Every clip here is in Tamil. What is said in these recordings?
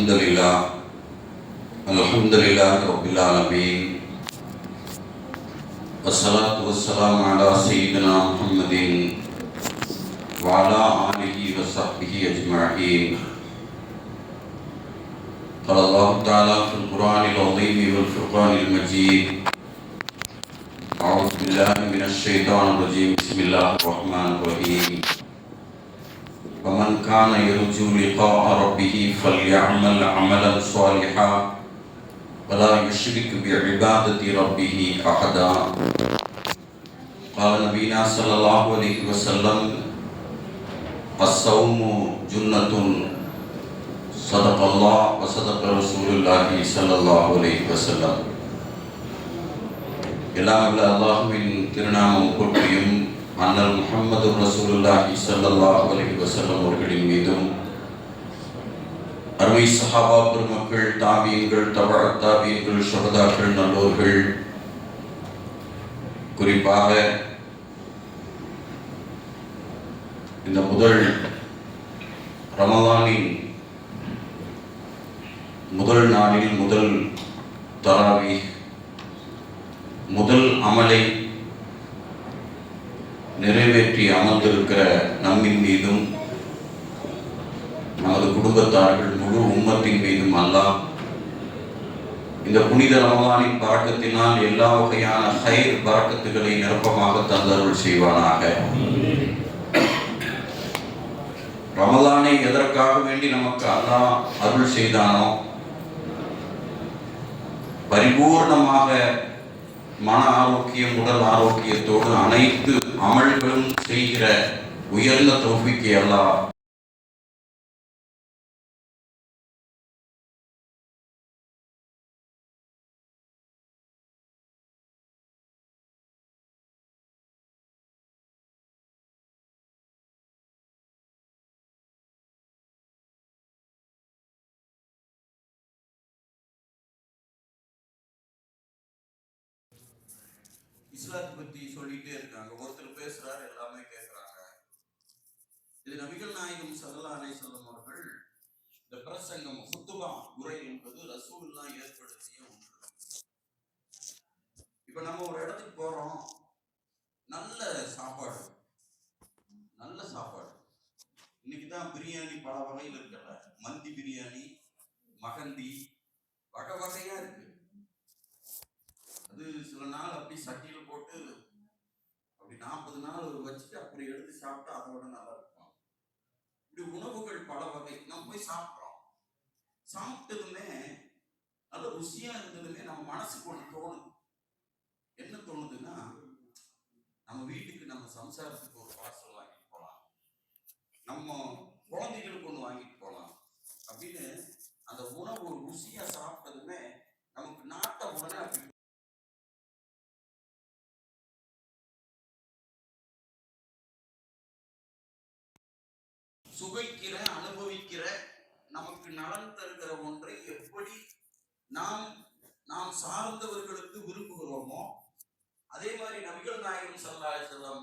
الحمد لله الحمد لله رب العالمين والصلاة والسلام على سيدنا محمد وعلى آله وصحبه أجمعين قال الله تعالى في القرآن العظيم والفرقان المجيد أعوذ بالله من الشيطان الرجيم بسم الله الرحمن الرحيم ومن كان يرجو لقاء ربه فليعمل عملا صالحا ولا يشرك بعبادة ربه أحدا قال نبينا صلى الله عليه وسلم الصوم جنة صدق الله وصدق رسول الله صلى الله عليه وسلم எல்லாம் உள்ள அல்லாஹுவின் திருநாமம் போற்றியும் ஆனால் முகமது ரசூலுல்லாஹி ஸல்லல்லாஹு அலைஹி வஸல்லம் அவர்களின் மீதும் அருமை சஹாபா பெருமக்கள் தாபியங்கள் தவழ தாபியங்கள் சுகதாக்கள் நல்லோர்கள் குறிப்பாக இந்த முதல் ரமலானின் முதல் நாளில் முதல் தராவி முதல் அமலை நிறைவேற்றி அமர்ந்திருக்கிற நம்மின் மீதும் நமது குடும்பத்தார்கள் முழு உம்மத்தின் மீதும் அல்லாம் இந்த புனித ரமலானின் பழக்கத்தினால் எல்லா வகையான ஹைர் பழக்கத்துகளை நிரப்பமாக தந்தருள் செய்வானாக. ரமதானை எதற்காக வேண்டி நமக்கு அல்லாஹ் அருள் செய்தானோ பரிபூர்ணமாக மன ஆரோக்கியம் உடல் ஆரோக்கியத்தோடு அனைத்து அமல்களும் செய்கிற உயர்ந்த தொகுப்பிக்கு எல்லாம் இஸ்லாத்தை பத்தி சொல்லிட்டே இருக்காங்க. ஒருத்தர் பேசுறாரு எல்லாமே கேட்கிறாங்க இது நபிகள் நாயகம் சல்லா அலைஹிஸ்ஸலாம் அவர்கள் இந்த பிரசங்கம் குத்துபா உரை என்பது ரசூல்லா ஏற்படுத்திய ஒன்று. இப்ப நம்ம ஒரு இடத்துக்கு போறோம். நல்ல சாப்பாடு. நல்ல சாப்பாடு. இன்னைக்கு தான் பிரியாணி பல வகையில் இருக்கல மந்தி பிரியாணி மகந்தி வகை வகையா இருக்கு. அது சில நாள் அப்படி சட்டியில் போட்டு அப்படி நாற்பது நாள் வச்சுட்டு அப்படி எடுத்து சாப்பிட்டா அதோட நல்லா இருக்கும். இப்படி உணவுகள் பல வகை. நம்ம போய் சாப்பிட்றோம். சாப்பிட்டதுமே நல்ல ருசியா இருந்ததுமே நம்ம மனசுக்கு ஒன்று தோணும். என்ன தோணுதுன்னா நம்ம வீட்டுக்கு நம்ம சம்சாரத்துக்கு ஒரு பார்சல் வாங்கிட்டு போகலாம் நம்ம குழந்தைகளுக்கு ஒன்று வாங்கிட்டு போகலாம் அப்படின்னு அந்த உணவு ருசியா சாப்பிட்டதுமே நமக்கு நாட்ட உடனே சுகைக்கிற சுவைக்கிற அனுபவிக்கிற நமக்கு நலன் தருகிற ஒன்றை எப்படி நாம் நாம் சார்ந்தவர்களுக்கு விரும்புகிறோமோ அதே மாதிரி நபிகள் நாயகம் சல்லாஹ் செல்லம்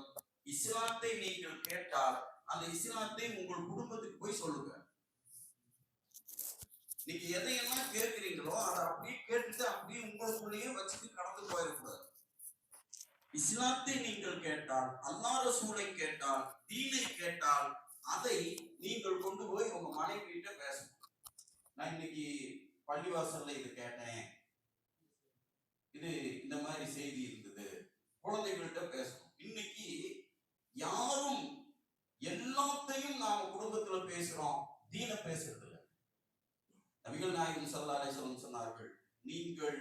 இஸ்லாத்தை நீங்கள் கேட்டால் அந்த இஸ்லாத்தை உங்கள் குடும்பத்துக்கு போய் சொல்லுங்க. நீங்க எதையெல்லாம் கேட்கிறீங்களோ அதை அப்படியே கேட்டுட்டு அப்படியே உங்களுக்குள்ளேயே வச்சுட்டு கடந்து போயிடக்கூடாது. இஸ்லாத்தை நீங்கள் கேட்டால் அல்லாஹ் ரசூலை கேட்டால் தீனை கேட்டால் அதை நீங்கள் கொண்டு போய் உங்க மனைவி கிட்ட பேசணும். நான் இன்னைக்கு பள்ளிவாசல்ல இது கேட்டேன். இது இந்த மாதிரி செய்தி இருந்தது. குழந்தைகள்கிட்ட பேசணும். இன்னைக்கு யாரும் எல்லாத்தையும் நாம குடும்பத்துல பேசுறோம். தீன பேசுறது இல்லை நபிகள் நாயகம் சல்லா அலைஹி சொன்னார்கள் நீங்கள்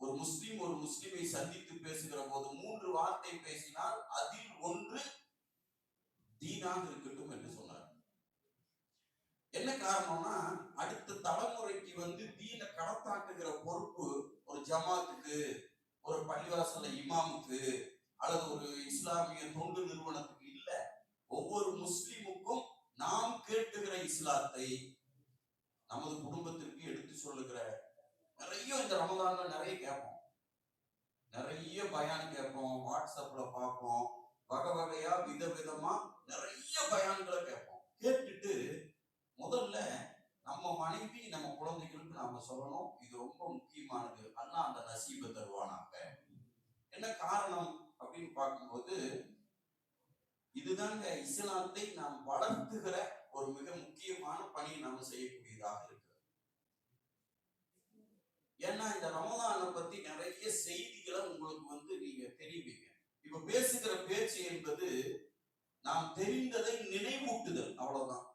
ஒரு முஸ்லிம் ஒரு முஸ்லிமை சந்தித்து பேசுகிற போது மூன்று வார்த்தை பேசினால் அதில் ஒன்று தீனாக இருக்கட்டும் என்று சொன்னார். என்ன காரணம்னா அடுத்த தலைமுறைக்கு வந்து தீன கடத்தாக்குகிற பொறுப்பு ஒரு ஜமாத்துக்கு ஒரு பள்ளிவாசல இமாமுக்கு அல்லது ஒரு இஸ்லாமிய தொண்டு நிறுவனத்துக்கு இல்ல. ஒவ்வொரு முஸ்லிமுக்கும் நாம் கேட்டுகிற இஸ்லாத்தை நமது குடும்பத்திற்கு எடுத்து சொல்லுகிற நிறைய இந்த ரமதான்ல நிறைய கேட்போம். நிறைய பயான் கேட்போம். வாட்ஸ்அப்ல பார்ப்போம். வகை வகையா விதவிதமா நிறைய பயான்களை கேட்போம். கேட்டுட்டு முதல்ல நம்ம மனைவி நம்ம குழந்தைகளுக்கு நாம சொல்லணும் இது ரொம்ப முக்கியமானது. அண்ணா அந்த நசீபை தருவானாங்க. என்ன காரணம் அப்படின்னு பார்க்கும்போது இதுதாங்க இஸ்லாத்தை நாம் வளர்த்துகிற ஒரு மிக முக்கியமான பணியை நாம் செய்யக்கூடியதாக இருக்கிறது. ஏன்னா இந்த ரமதானை பத்தி நிறைய செய்திகளை உங்களுக்கு வந்து நீங்க தெரிவிங்க. இப்ப பேசுகிற பேச்சு என்பது நாம் தெரிந்ததை நினைவூட்டுதல். அவ்வளவுதான்.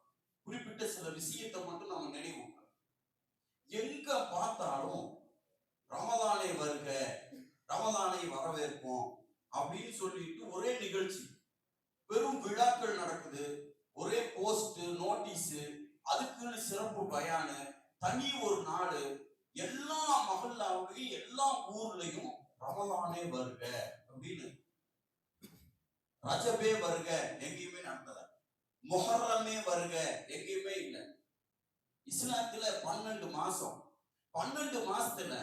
குறிப்பிட்ட சில விஷயத்தை மட்டும் நம்ம நினைவூட்டணும். எங்க பார்த்தாலும் ரமதானை வருக ரமதானை வரவேற்போம் அப்படின்னு சொல்லிட்டு ஒரே நிகழ்ச்சி. வெறும் விழாக்கள் நடக்குது ஒரே போஸ்ட் நோட்டீஸ் அதுக்குன்னு சிறப்பு பயானு தனி ஒரு நாடு எல்லா மகல்லாவுலையும் எல்லா ஊர்லயும் ரமதானே வருக அப்படின்னு ரஜபே வருக எங்கேயுமே நடந்தத? முஹர்ரமே வருக எங்கேயுமே இல்லை. இஸ்லாத்துல பன்னெண்டு மாசம். பன்னெண்டு மாசத்துல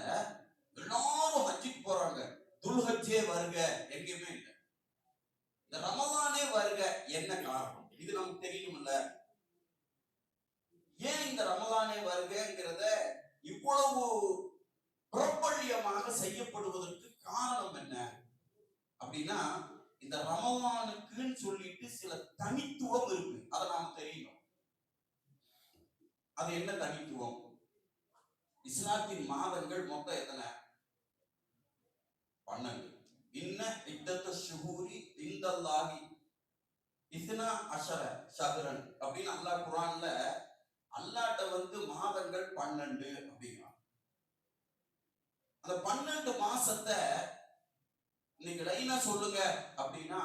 எல்லாரும் ஹஜ்ஜுக்கு போறாங்க. துல்ஹஜ்ஜே வருக எங்கேயுமே இல்லை. இந்த ரமலானே வருக என்ன காரணம்? இது நமக்கு தெரியணும்ல. ஏன் இந்த ரமலானே வருகங்கிறத இவ்வளவு பிரபல்யமாக செய்யப்படுவதற்கு காரணம் என்ன? அப்படின்னா இந்த ரமவானுக்குன்னு சொல்லிட்டு சில தனித்துவம் இருக்கு. அதை நாம தெரியணும். அது என்ன தனித்துவம்? இஸ்லாத்தின் மாதங்கள் மொத்தம் எத்தனை? பன்னெண்டு. இன்ன இத்தத்த ஷுஹூரி இந்தல்லாஹி இத்னா அஷர ஷஹரன் அப்படின்னு அல்லாஹ் குரான்ல அல்லாட்ட வந்து மாதங்கள் பன்னெண்டு அப்படிங்கிறான். அந்த பன்னெண்டு மாசத்தை இன்னைக்கு லைனா சொல்லுங்க அப்படின்னா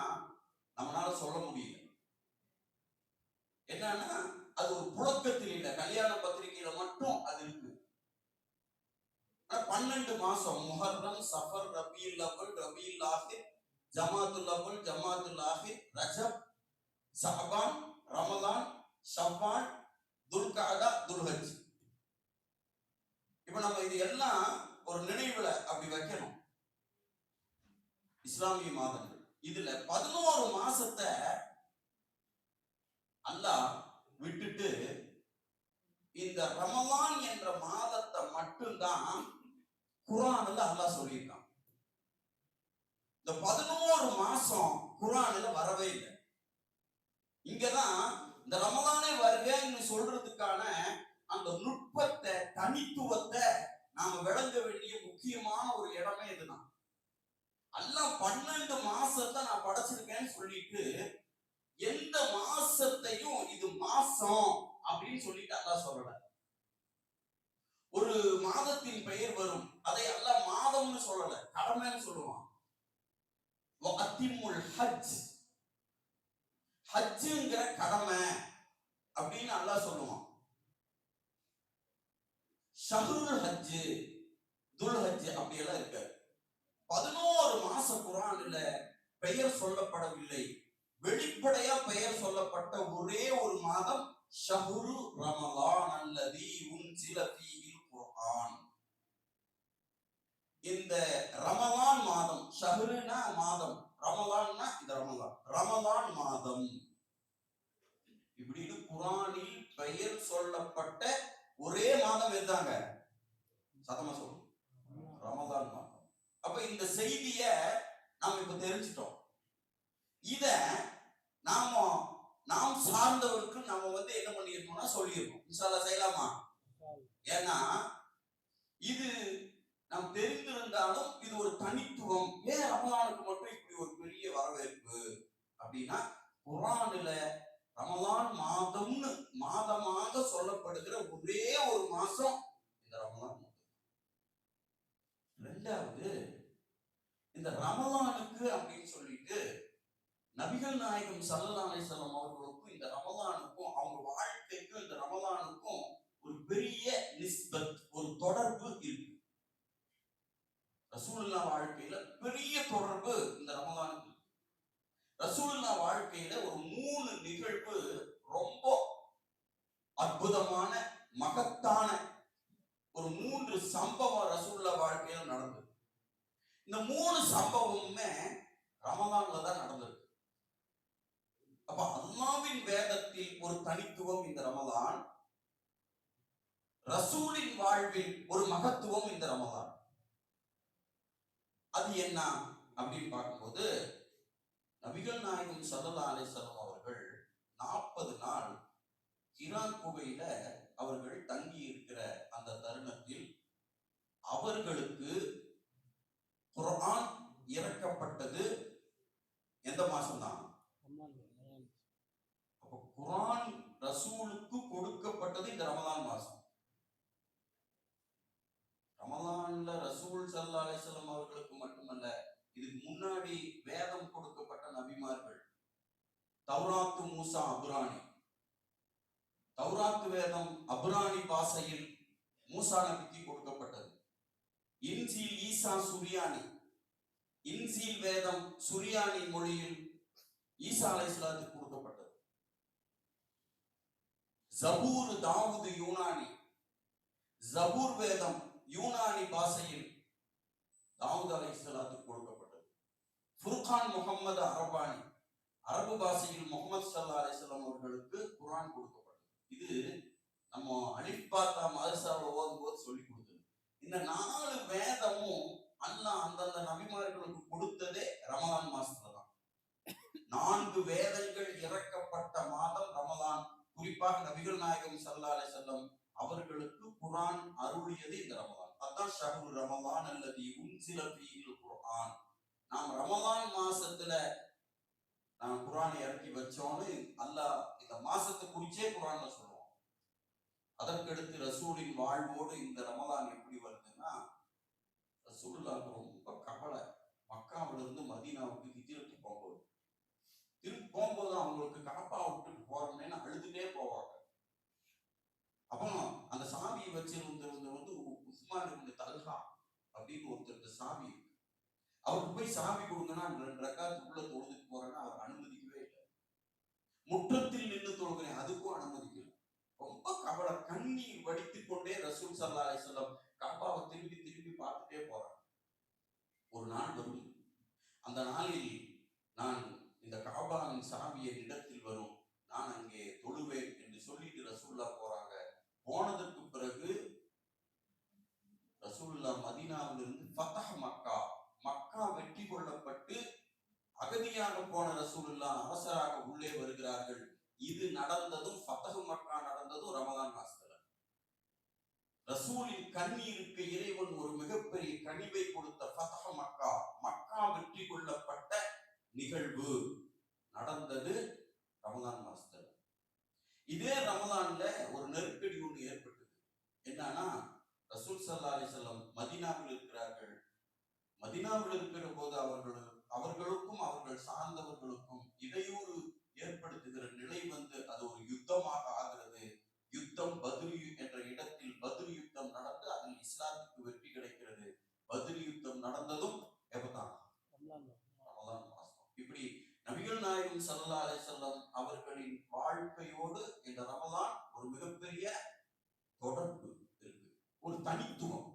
நம்மளால சொல்ல முடியல. என்னன்னா அது ஒரு புழக்கத்தில் இல்லை. கல்யாண பத்திரிகையில மட்டும் அது இருக்கு. பன்னெண்டு மாசம் முஹர்ரம் சஃபர் ரபி லவல் ரபி ஆஹிர் ஜமாத்துல் லவல் ஜமாத்துல் ஆஹிர் ரஜப் சஹபான் ரமலான் ஷவ்வால் துல்காதா துல்ஹஜ். இப்ப நம்ம இது எல்லாம் ஒரு நினைவுல அப்படி வைக்கணும். இஸ்லாமிய மாதங்கள். இதுல பதினோரு மாசத்தை அல்லாஹ் விட்டுட்டு இந்த ரமலான் என்ற மாதத்தை மட்டும்தான் குரான்ல அல்லாஹ் சொல்லியிருக்கான். இந்த பதினோரு மாசம் குரான்ல வரவே இல்லை. இங்கதான் இந்த ரமலானே வருவேன்னு சொல்றதுக்கான அந்த நுட்பத்தை தனித்துவத்தை நாம விளங்க வேண்டிய முக்கியமான ஒரு இடமே இதுதான். எல்லாம் பன்னெண்டு மாசத்தை நான் படைச்சிருக்கேன்னு சொல்லிட்டு எந்த மாசத்தையும் இது மாசம் அப்படின்னு சொல்லிட்டு அல்லா சொல்லல. ஒரு மாதத்தின் பெயர் வரும். அதை அல்ல மாதம்னு சொல்லல கடமைன்னு சொல்லுவான். ஹஜ். ஹஜ்ஜுங்கிற கடமை அப்படின்னு அல்லா சொல்லுவான். ஷஹருல் ஹஜ்ஜு துல் ஹஜ் அப்படியெல்லாம் இருக்காரு பதினோரு மாசம் குரான்ல பெயர் சொல்லப்படவில்லை. வெளிப்படையா பெயர் சொல்லப்பட்ட ஒரே ஒரு மாதம் ஷஹுரு ரமலான் உன் சில தீவில் குர்ஆன். இந்த ரமலான் மாதம் ஷஹ்ருனா மாதம் ரமலான்னா இந்த ரமலான் ரமலான் மாதம். இப்படின்னு குரானில் பெயர் சொல்லப்பட்ட ஒரே மாதம் இருந்தாங்க சத்தமா சொல்லு. ரமலான் மாதம். அப்ப இந்த செய்திய நாம் இப்ப தெரிஞ்சிட்டோம். இத நாம நாம் சார்ந்தவருக்கு நாம வந்து என்ன பண்ணிருக்கோம்னா சொல்லியிருக்கோம். இன்ஷால்லா செய்யலாமா? ஏன்னா இது நாம் தெரிந்திருந்தாலும் இது ஒரு தனித்துவம். ஏன் ரமலானுக்கு மட்டும் இப்படி ஒரு பெரிய வரவேற்பு? அப்படின்னா குரானில ரமலான் மாதம்னு மாதமாக சொல்லப்படுகிற ஒரே ஒரு மாசம் இந்த ரமலான் மாதம் ரெண்டாவது இந்த ரமலானுக்கு அப்படின்னு சொல்லிட்டு நபிகள் நாயகம் சல்லல்லாஹு அலைஹி அவர்களுக்கும் இந்த ரமலானுக்கும் அவங்க வாழ்க்கைக்கும் இந்த ரமலானுக்கும் ஒரு பெரிய நிஸ்பத் ஒரு தொடர்பு இருக்கு. ரசூலுல்லா வாழ்க்கையில பெரிய தொடர்பு இந்த ரமலானுக்கு ரசூலுல்லா வாழ்க்கையில ஒரு மூணு நிகழ்வு ரொம்ப அற்புதமான மகத்தான ஒரு மூன்று சம்பவம் ரசூல்லா வாழ்க்கையில நடந்தது. இந்த மூணு சம்பவமுமே ரமலான்ல தான் நடந்திருக்கு அப்ப அல்லாவின் வேதத்தில் ஒரு தனித்துவம் இந்த ரமதான் ரசூலின் வாழ்வில் ஒரு மகத்துவம் இந்த ரமதான் அது என்ன அப்படின்னு பார்க்கும்போது நபிகள் நாயகம் சல்லா அலிசல்லாம் அவர்கள் நாற்பது நாள் கிரா குகையில அவர்கள் தங்கி இருக்கிற அந்த தருணத்தில் அவர்களுக்கு குரான் இறக்கப்பட்டது எந்த மாசம்தான்? குரான் ரசூலுக்கு கொடுக்கப்பட்டது இந்த ரமலான் மாசம் ரமலான்ல ரசூல் சல்லா அலிஸ்லாம் அவர்களுக்கு மட்டுமல்ல இதுக்கு முன்னாடி வேதம் கொடுக்கப்பட்ட நபிமார்கள் தௌராத்து மூசா அபுரானி தௌராத்து வேதம் அபுரானி பாசையில் மூசா நபிக்கு கொடுக்கப்பட்டது. இன்சீல் ஈசா சுரியானி. இன்சீல் வேதம் சுரியானி மொழியில் ஈசா அலைஹிஸ்ஸலாத்துக்கு கொடுக்கப்பட்டது ஜபூர் தாவூது யூனானி. ஜபூர் வேதம் யூனானி பாஷையில் தாவூத் அலைஹிஸ்ஸலாத்துக்கு கொடுக்கப்பட்டது. ஃபுர்கான் முகமது அரபானி அரபு பாஷையில் முகமது சல்லா அலிஸ்லாம் அவர்களுக்கு குரான் கொடுக்கப்பட்டது. இது நம்ம அலிஃபாத்தா மதரசாவில் ஓதும் போது சொல்லி கொடுத்தது. இந்த நாலு வேதமும் அல்லாஹ் அந்தந்த நபிமார்களுக்கு கொடுத்ததே ரமலான் மாசத்துல தான். நான்கு வேதங்கள் இறக்கப்பட்ட மாதம் ரமலான் குறிப்பாக நபிகள் நாயகம் சல்லா அலிசல்லம் அவர்களுக்கு குரான் அருளியது இந்த ரமதான். அதான் ஷஹ்ரு ரமதான் அல்லது உன்சில பீகில் குரான் நாம் ரமதான் மாசத்துல நாம் குர்ஆனை இறக்கி வச்சோன்னு அல்லாஹ் இந்த மாசத்தை குறிச்சே குர்ஆன்ல சொல்லுவோம் அதற்கடுத்து ரசூலின் வாழ்வோடு இந்த ரமதான் எப்படி வருதுன்னா ரசூலுல்லாஹ்க்கு ரொம்ப கவலை. மக்காவிலிருந்து மதீனாவுக்கு திரும்பி போகும்போது அவங்களுக்கு கடப்பா விட்டுட்டு போறோமேன்னு அழுதுட்டே போவாங்க. அப்போ அந்த சாவியை வச்சிருந்தவங்க வந்து உஸ்மான் இப்னு தல்ஹா அப்படின்னு ஒருத்தருக்கு சாவி இருக்கு. அவருக்கு போய் சாவி கொடுங்கன்னா ரெண்டு ரக்காத்துக்குள்ள தொழுதுட்டு போறேன்னா அவர் அனுமதிக்கவே இல்லை. முற்றத்தில் நின்று தொழுகிறேன் அதுக்கும் அனுமதிக்கல. ரொம்ப கவலை கண்ணீர் வடித்துக் கொண்டே ரசூல் சல்லா அலிஸ்லாம் காப்பாவை திரும்பி திரும்பி பார்த்துட்டே போறாங்க. ஒரு நாள் வரும் அந்த நாளில் நான் இந்த காபாவின் சாவி என் இடத்தில் வரும் நான் அங்கே தொழுவேன் என்று சொல்லிட்டு ரசூல்லா போறாங்க போனதற்கு பிறகு ரசூல்லா மதீனாவிலிருந்து ஃபதஹ் மக்கா மக்கா வெற்றி கொள்ளப்பட்டு அகதியாக போன ரசூலுல்லா அவசராக உள்ளே வருகிறார்கள். இது நடந்ததும் ஃபத்தகு மக்கா நடந்ததும் ரமதான் மாசத்துல. ரசூலின் கண்ணீருக்கு இறைவன் ஒரு மிகப்பெரிய கனிவை கொடுத்த ஃபதஹ் மக்கா மக்கா வெற்றி கொள்ளப்பட்ட நிகழ்வு நடந்தது ரமதான் மாசத்துல. இதே ரமதான்ல ஒரு நெருக்கடி ஒன்று ஏற்பட்டது. என்னன்னா ரசூல் சல்லா அலிசல்லம் மதீனாவில் இருக்கிறார்கள். மதீனாவில் இருக்கிற போது அவர்கள் அவர்களுக்கும் அவர்கள் சார்ந்தவர்களுக்கும் இடையூறு ஏற்படுத்துகிற நிலை வந்து அது ஒரு யுத்தமாக ஆகிறது. யுத்தம் பத்ரி என்ற இடத்தில் பத்ரி யுத்தம் நடந்து அதில் இஸ்லாத்துக்கு வெற்றி கிடைக்கிறது. பத்ரி யுத்தம் நடந்ததும் எப்பதான் இப்படி நபிகள் நாயகம் ஸல்லல்லாஹு அலைஹி வஸல்லம் அவர்களின் வாழ்க்கையோடு இந்த ரமலான் ஒரு மிகப்பெரிய தொடர்பு இருக்கு. ஒரு தனித்துவம்.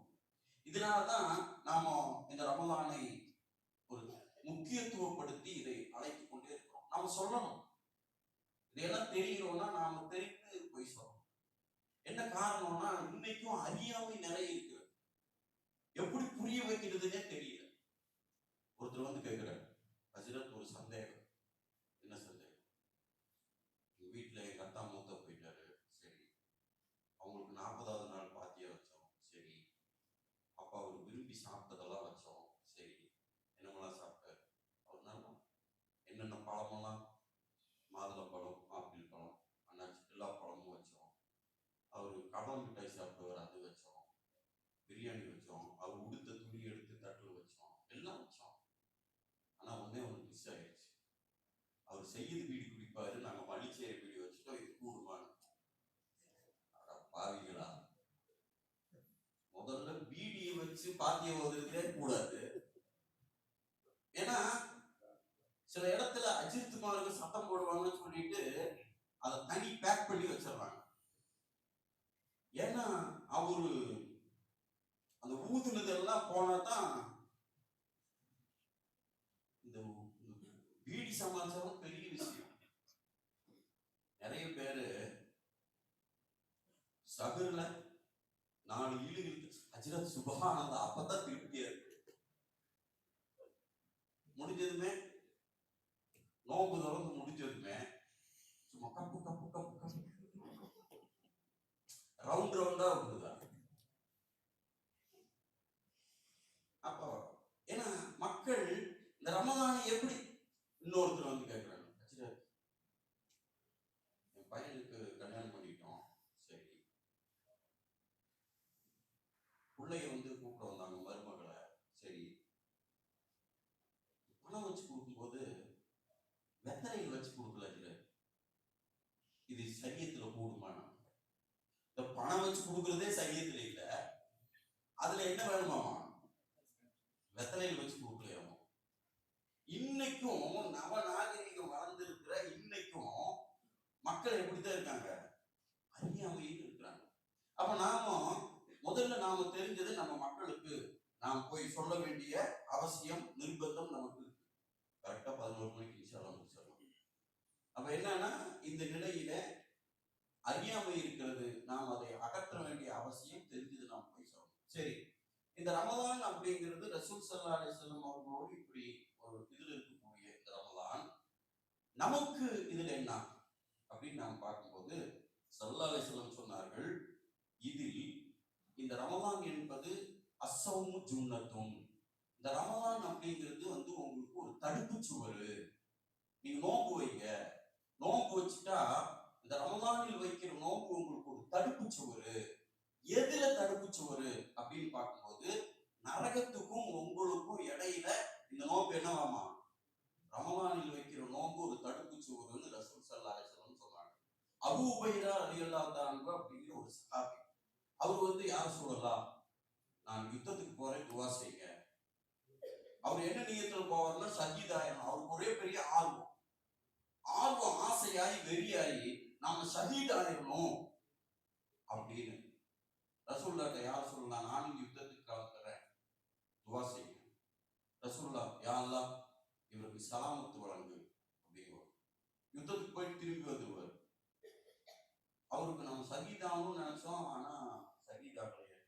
இதனாலதான் நாம இந்த ரமலானை ஒரு முக்கியத்துவப்படுத்தி இதை அழைத்துக் கொண்டே இருக்கிறோம். நாம சொல்லணும். இதையெல்லாம் தெரியணும்னா நாம தெரிந்து போய் சொல்லணும். என்ன காரணம்னா இன்னைக்கும் அறியாமை நிறைய இருக்கு எப்படி புரிய வைக்கிறதுனே தெரியல ஒருத்தர் வந்து கேட்கிறார் ஹஜரத் ஒரு சந்தேகம் என்ன சந்தேகம் எங்க வீட்டுல எங்க அத்தா மூத்த போயிட்டாரு சரி அவங்களுக்கு நாற்பதாவது நாள் பாத்தியா வச்சோம் சரி அப்ப அவர் விரும்பி சாப்பிட்டதெல்லாம் வச்சோம் சரி என்னமெல்லாம் சாப்பிட்டாரு அவர் நல்லா என்னென்ன பழமெல்லாம் மாதுளம்பழம் ஆப்பிள் பழம் அண்ணாச்சி எல்லா பழமும் வச்சோம் அவர் கடல் மிட்டாய் சாப்பிடுவார் அது வச்சோம் பிரியாணி வச்சோம் அவர் உடுத்த துணி எடுத்து தட்டில் வச்சோம் எல்லாம் வச்சோம் ஆனா ஒண்ணே ஒன்று மிஸ் ஆயிடுச்சு அவர் செய்யுது பீடி குடிப்பாரு நாங்க மடிச்சேரி பீடி வச்சுட்டோம் இது கூடுமான்னு அட பாவிகளா முதல்ல பீடியை வச்சு பாத்திய ஓதுறதே கூடாது. ஏன்னா சில இடத்துல அஜித் குமாருக்கு சத்தம் போடுவாங்கன்னு சொல்லிட்டு அதை தனி பேக் பண்ணி வச்சிடுறாங்க. ஏன்னா அவரு அந்த ஊதுனதெல்லாம் போனா தான் இந்த பீடி சமாச்சாரம் பெரிய விஷயம். நிறைய பேரு சகுல நாலு இழு இழுத்து அஜரத் சுபஹானல்லா அப்பதான் திருப்தியா இருக்கு முடிஞ்சதுமே நோம்பு திறந்து முடிஞ்சதுமே சும்மா cup cup cup cup round ரவுண்டா இருந்ததா அப்போ ஏன்னா மக்கள் இந்த ரமதானை எப்படி இன்னொருத்தர் வந்து கேட்கிறாங்க அஜரத் என் பையனுக்கு கல்யாணம் பண்ணிட்டோம் சரி பிள்ளைய வந்து கூப்பிட வந்தாங்க மருமகளை சரி பணம் வச்சு கொடுக்கும்போது வெத்தலையில் வச்சு கொடுக்கல இதுல இது சரியத்துல கூடுமா இந்த பணம் வச்சு கொடுக்கறதே சங்கீதத்துல இல்ல. அதுல என்ன வேணுமாமா? வெத்தலையில் வச்சு கொடுக்கலையாமா இன்னைக்கும் நவ நாகரிகம் வளர்ந்திருக்கிற இன்னைக்கும் மக்கள் எப்படித்தான் இருக்காங்க? அறியாமையில் இருக்கிறாங்க. அப்ப நாம முதல்ல நாம தெரிஞ்சது நம்ம மக்களுக்கு நாம் போய் சொல்ல வேண்டிய அவசியம் நிர்பந்தம் நமக்கு கரெக்டா பதினோரு மணிக்கு இன்ஷால்லாம் முடிச்சிடலாம் அப்ப என்னன்னா இந்த நிலையில அறியாமை இருக்கிறது நாம் அதை அக வேண்டிய அவசியம் தெரிஞ்சது நாம் போய் சொல்லணும் சரி இந்த ரமதான் அப்படிங்கிறது ரசூல் சல்லா அலிஸ்லம் அவர்களோடு இப்படி ஒரு இதில் இருக்கக்கூடிய இந்த ரமதான் நமக்கு இதில் என்ன அப்படின்னு நாம் பார்க்கும்போது சல்லா அலிஸ்லம் சொன்னார்கள் இதில் இந்த ரமதான் என்பது அசௌமு ஜுன்னத்தும். இந்த ரமதான் அப்படிங்கிறது வந்து உங்களுக்கு ஒரு தடுப்பு சுவர். நீங்க நோம்பு வைங்க. நோம்பு வச்சுட்டா இந்த ரமதானில் வைக்கிற நோக்கு உங்களுக்கு ஒரு தடுப்பு சுவர். எதுல தடுப்பு சுவர் அப்படின்னு போது நரகத்துக்கும் உங்களுக்கும் இடையில இந்த நோன்பு என்னவாமா ரமலானில் வைக்கிற நோன்பு ஒரு தடுப்பு சுவருன்னு ரசூல் சல்லா அலிஸ்லாம் சொன்னாங்க. அபு உபைதா அலி அல்லா அப்படிங்கிற ஒரு சகாபி அவர் வந்து யார் சொல்லலாம் நான் யுத்தத்துக்கு போறேன் துவா செய்யுங்க அவர் என்ன நியத்துல போவார்னா சஜீதாயிரம் அவருக்கு ஒரே பெரிய ஆர்வம். ஆர்வம் ஆசையாகி வெறியாகி நாம ஷஹீதாயிரணும் அப்படின்னு. ரசூல்லாட்ட யார் சொல்லலாம் நானும் இங்க துவா செய்யுங்க ரசூல்லா யா இவருக்கு சலாமத்து வழங்கு அப்படிங்குவார். யுத்தத்துக்கு போய் திரும்பி வந்துருவார் அவருக்கு நம்ம சகிதாகணும்னு நினைச்சோம் ஆனா சகிதாக்கலையே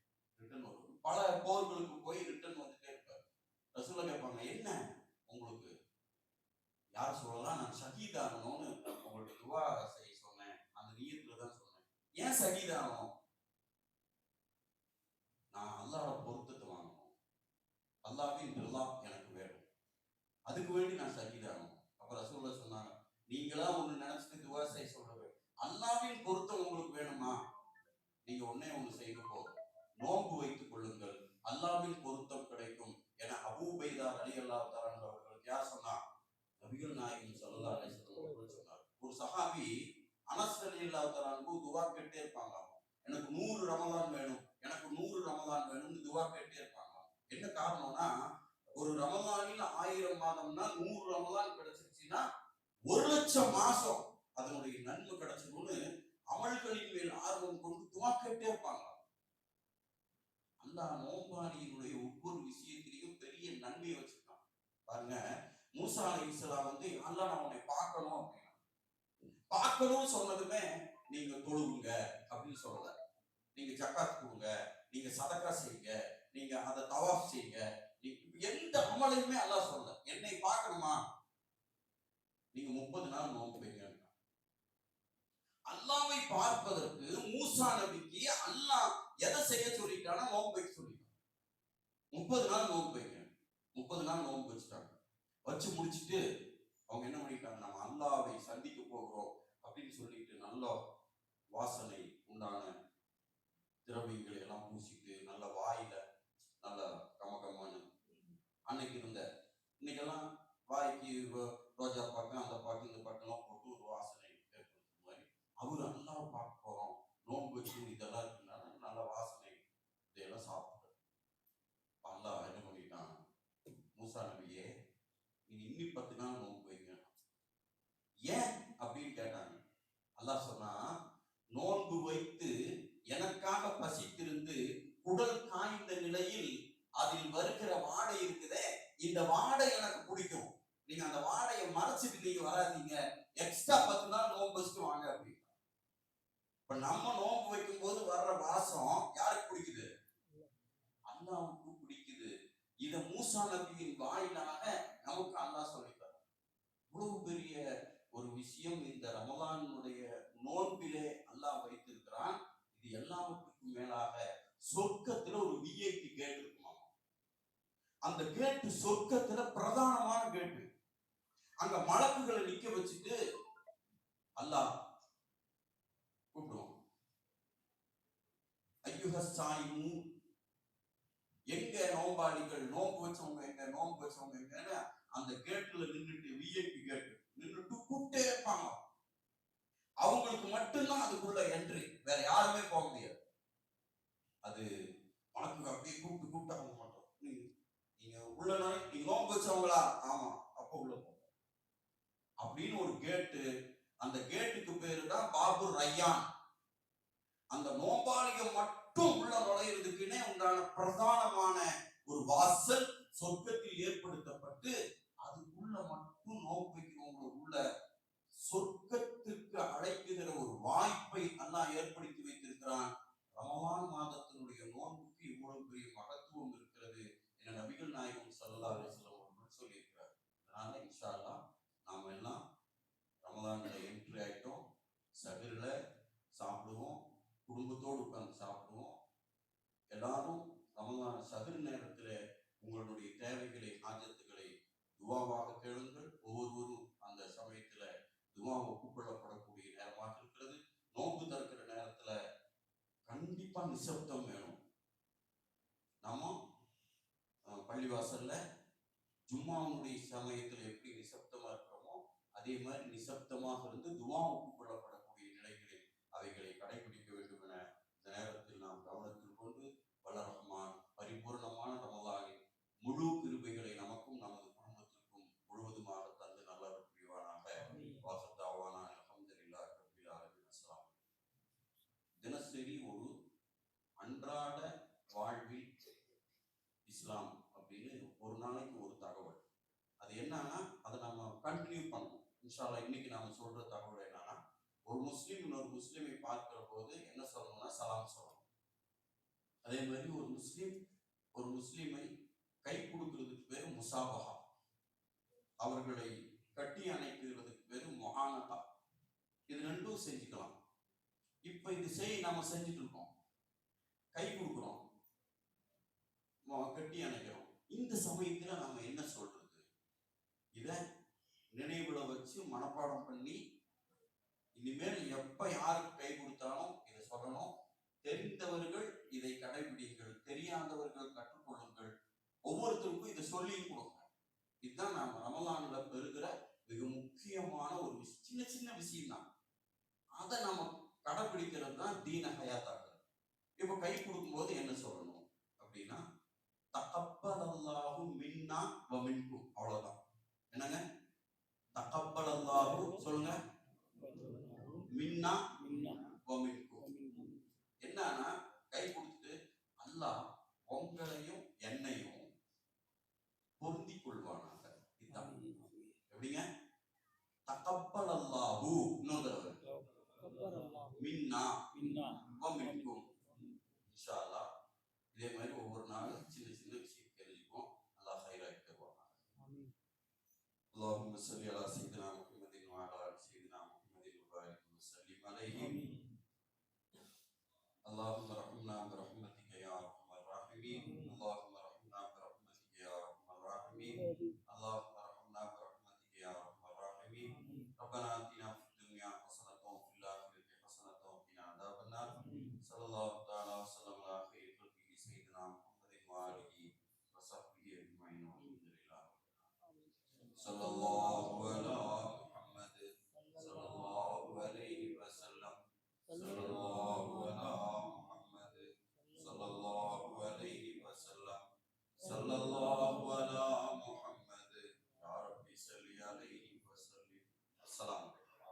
ரிட்டர்ன் வரும் பல போர்களுக்கு போய் ரிட்டர்ன் வந்துட்டே இருப்பார். ரசூலா கேட்பாங்க என்ன உங்களுக்கு? யார் சொல்லலாம் நான் சகிதாகணும்னு உங்களுக்கு துவா செய்ய சொன்னேன். அந்த நீயத்துல தான் சொன்னேன். ஏன் சகிதாகணும் நான் அல்லாஹ்வோட பொருத்தத்தை வாங்கணும் அல்லாஹ்வின் பில்லா எனக்கு வேணும் அதுக்கு வேண்டி நான் ஷஹீதாகணும் அப்ப ரசூல்லா சொன்னாங்க நீங்களா ஒண்ணு நினைச்சிட்டு துவா செய்ய சொல்றது அல்லாஹ்வின் பொருத்தம் உங்களுக்கு வேணுமா ஒன்னே ஒன்று ஒண்ணு போதும் நோன்பு வைத்துக் கொள்ளுங்கள். அல்லாஹ்வின் பொருத்தம் கிடைக்கும் என அபூபைதா அலி அல்லா அவர்களுக்கு யார் சொன்னார்? நபிகள் நாயகன் சல்லா அலி சொன்னார். ஒரு சஹாபி அனஸ் அலி அல்லா தலான்பு துவா கேட்டே இருப்பாங்க எனக்கு நூறு ரமதான் வேணும். எனக்கு நூறு ரமதான் வேணும்னு துவா கேட்டே இருப்பாங்க என்ன காரணம்னா ஒரு ரமதானில் ஆயிரம் மாதம்னா நூறு ரமதான் கிடைச்சிருச்சுன்னா ஒரு லட்சம் மாசம் அதனுடைய நன்மை கிடைச்சிடும்னு அமல்களின் மேல் ஆர்வம் கொண்டு துவா கேட்டே இருப்பாங்க அந்த நோம்பானியினுடைய ஒவ்வொரு விஷயத்திலையும் பெரிய நன்மையை வச்சிருக்கான். பாருங்க மூசா அலி இஸ்லாம் வந்து அல்லாஹ் நான் உன்னை பார்க்கணும் அப்படின்னா. பார்க்கணும் சொன்னதுமே நீங்க தொழுவுங்க அப்படின்னு சொல்லல. நீங்க ஜக்காத் கொடுங்க நீங்க சதக்கா செய்யுங்க நீங்க அதை தவாஃப் செய்யுங்க நீ- எந்த அமலையுமே அல்லாஹ் சொல்லல. என்னை பார்க்கணுமா? நீங்க முப்பது நாள் நோன்பு வைங்க. அல்லாவை பார்ப்பதற்கு மூசா நபிக்கு அல்லாஹ் எதை செய்ய சொல்லிட்டானா நோம்பு வைக்க சொல்லிட்டான். முப்பது நாள் நோம்பு வைக்க முப்பது நாள் நோம்பு வச்சுட்டாங்க. வச்சு முடிச்சிட்டு அவங்க என்ன பண்ணிட்டாங்க? நம்ம அல்லாவை சந்திக்க போகிறோம் அப்படின்னு சொல்லிட்டு நல்ல வாசனை உண்டான திரவியங்களை எல்லாம் பூசிட்டு நல்ல வாயில நல்ல கமகமான அன்னைக்கு இருந்த. இன்னைக்கெல்லாம் வாய்க்கு ரோஜா பாக்கு அந்த பாக்கு இந்த பாக்கெல்லாம் போட்டு ஒரு வாசனை ஏற்படுத்துற மாதிரி அவர் நல்லா பார்க்க போறோம் நோன்பு வச்சு இதெல்லாம் இருக்குனால நல்ல வாசனை இதையெல்லாம் சாப்பிட்டு அல்லாஹ் என்ன பண்ணிட்டான் மூசா நபியே நீ இன்னி பத்து நாள் நோன்பு வைங்க ஏன் அப்படின்னு கேட்டாங்க அல்லாஹ் சொன்னா நோன்பு வைத்து எனக்காக பசித்திருந்து உடல் காய்ந்த நிலையில் அதில் வருகிற வாடை இருக்குதே இந்த வாடை எனக்கு பிடிக்கும். நீங்க அந்த வாடையை மறைச்சிட்டு நீங்க வராதீங்க. எக்ஸ்ட்ரா பத்து நாள் நோம்பு வச்சுட்டு வாங்க அப்படின்னு. இப்ப நம்ம நோன்பு வைக்கும் போது வர்ற வாசம் யாருக்கு பிடிக்குது? அல்லாவுக்கு பிடிக்குது. இத மூசா நபியின் வாயிலாக நமக்கு அல்லாஹ் சொல்லித்தரான் இவ்வளவு பெரிய ஒரு விஷயம் இந்த ரமலானுடைய நோன்பிலே அல்லாஹ் வைத்திருக்கிறான் இது எல்லாவற்றுக்கும் மேலாக சொர்க்கத்துல ஒரு விஐபி கேட் இருக்குமா அந்த கேட்டு சொர்க்கத்துல பிரதானமான கேட்டு. அங்க மலக்குகளை நிக்க வச்சுட்டு அல்லாஹ் கூப்பிடுவோம் ஐயுக சாயிமு எங்க நோம்பாளிகள் நோம்பு வச்சவங்க எங்க நோம்பு வச்சவங்க எங்கன்னு அந்த கேட்ல நின்றுட்டு விஐபி கேட்டு நின்றுட்டு கூப்பிட்டே இருப்பாங்க. அவங்களுக்கு மட்டும்தான் அதுக்குள்ள என்ட்ரி வேற யாருமே போக முடியாது. அது உனக்கு அப்படியே கூப்பிட்டு கூப்பிட்டு அவங்க மாட்டோம் நீங்க நீங்க உள்ள நுழை- நீங்க ஆமா அப்ப உள்ள போங்க அப்படின்னு ஒரு கேட்டு அந்த கேட்டுக்கு பேரு தான் பாபு ரய்யான். அந்த நோம்பாளிக மட்டும் உள்ள நுழையிறதுக்குன்னே உண்டான பிரதானமான ஒரு வாசல் சொர்க்கத்தில் ஏற்படுத்தப்பட்டு அதுக்குள்ள மட்டும் நோக்கு வைக்கிறவங்களை உள்ள சொர்க்கத்துக்கு அழைக்குகிற ஒரு வாய்ப்பை அல்லாஹ் ஏற்படுத்தி வைத்திருக்கிறான். ரமவான் மாதத்தை நோன்புக்கு இவ்வளவு பெரிய மகத்துவம் இருக்கிறது என நபிகள் நாயகம் ஸல்லல்லாஹு அலைஹி வஸல்லம் அவர்கள் சொல்லியிருக்கிறார் அதனால இன்ஷா அல்லாஹ் நாம எல்லாம் ரமலான்ல என்ட்ரி ஆயிட்டோம் சகர்ல சாப்பிடுவோம் குடும்பத்தோடு உட்கார்ந்து சாப்பிடுவோம். எல்லாரும் ரமலான சகர் நேரத்தில் உங்களுடைய தேவைகளை ஆஜத்துகளை துவாவாக கேளுங்கள். ஒவ்வொருவரும் அந்த சமயத்துல துவா ஒப்புக்கொள்ளப்படக்கூடிய நேரமாக இருக்கிறது. நோன்பு திறக்கிற நேரத்துல கண்டிப்பா நிசப்தம் வேணும். நம்ம பள்ளிவாசலில் பள்ளிவாசல்ல ஜும்மாவுடைய சமயத்துல எப்படி நிசப்தமா இருக்கிறோமோ அதே மாதிரி நிசப்தமாக இருந்து துவா ஒப்புக்கொள்ளப்படக்கூடிய நிலைகளில் அவைகளை கடைபிடிக்க வேண்டும் என இந்த நேரத்தில் நாம் கவனத்தில் கொண்டு வல்ல ரஹ்மான் பரிபூர்ணமான ரமலானின் முழு கிருபைகளை நமக்கும் நமது குடும்பத்திற்கும் முழுவதுமாக தந்து நல்லவர் புரிவானாக வாசத்தாவானா அல்ஹம்துலில்லாஹி ரப்பில் ஆலமீன் அஸ்ஸலாம் தினசரி ஒரு அன்றாட வாழ்வில் இஸ்லாம் அப்படின்னு ஒரு நாளைக்கு ஒரு தகவல் அது என்னன்னா அதை நம்ம கண்டினியூ பண்ணணும். இன்ஷால்லா இன்னைக்கு நாம சொல்ற தகவல் என்னன்னா ஒரு முஸ்லீம் இன்னொரு முஸ்லீமை பார்க்கிற போது என்ன சொல்லணும்னா சலாம் சொல்லணும். அதே மாதிரி ஒரு முஸ்லீம் ஒரு முஸ்லீமை கை கொடுக்கிறதுக்கு பேரு முசாபஹா. அவர்களை கட்டி அணைக்கிறதுக்கு பேரு மொஹானதா இது ரெண்டும் செஞ்சுக்கலாம். இப்ப இது செய் நாம செஞ்சுட்டு இருக்கோம். கை கொடுக்குறோம். கட்டி அணைக்கிறோம். இந்த சமயத்துல நாம என்ன சொல்றோம் இதை நினைவுல வச்சு மனப்பாடம் பண்ணி இனிமேல் எப்ப யாருக்கு கை கொடுத்தாலும் இதை சொல்லணும். தெரிந்தவர்கள் இதை கடைபிடிங்கள் தெரியாதவர்கள் கற்றுக்கொள்ளுங்கள். ஒவ்வொருத்தருக்கும் இதை சொல்லியும் கொடுங்க. இதுதான் நாம் ரமலான்ல பெறுகிற மிக முக்கியமான ஒரு சின்ன சின்ன விஷயம் தான் அதை நம்ம கடைபிடிக்கிறது தான் தீன ஹயாத்தாக்குறது இப்போ கை கொடுக்கும்போது என்ன சொல்லணும்? அப்படின்னா தகப்பதல்லாகும் மின்னா வமின்கும் அவ்வளவுதான். என்னங்க? தகப்பல் அல்லாஹு சொல்லுங்க. மின்னா என்னன்னா கை கொடுத்துட்டு அல்லாஹ் உங்களையும் என்னையும் பொருந்தி கொள்வானாக இதுதான். எப்படிங்க? தகப்பல் அல்லாஹு இன்னொரு மின்னா அல்லாஹ் இதே மாதிரி ஒவ்வொரு நாளும் اللهم صل على سيدنا sallallahu